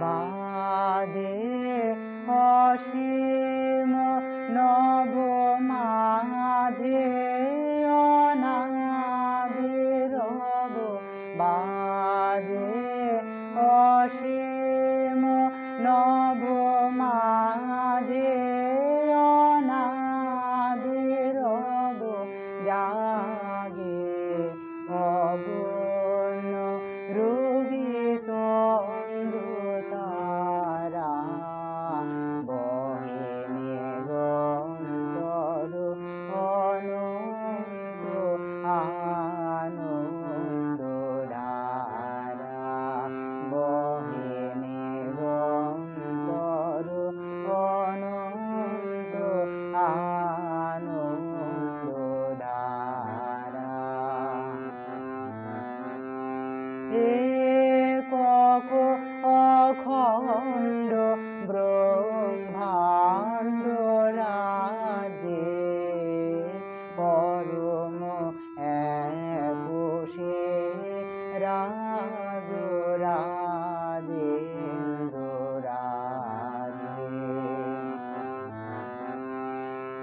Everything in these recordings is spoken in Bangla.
বাদে অশেষ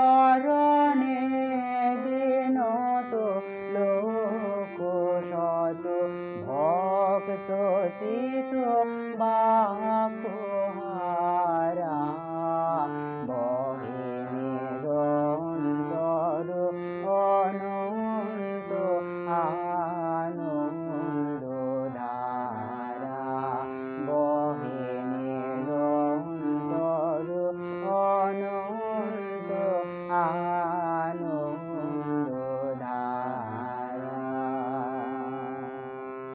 চরণে বিনত লোক শত ভক্ত চিত বাহ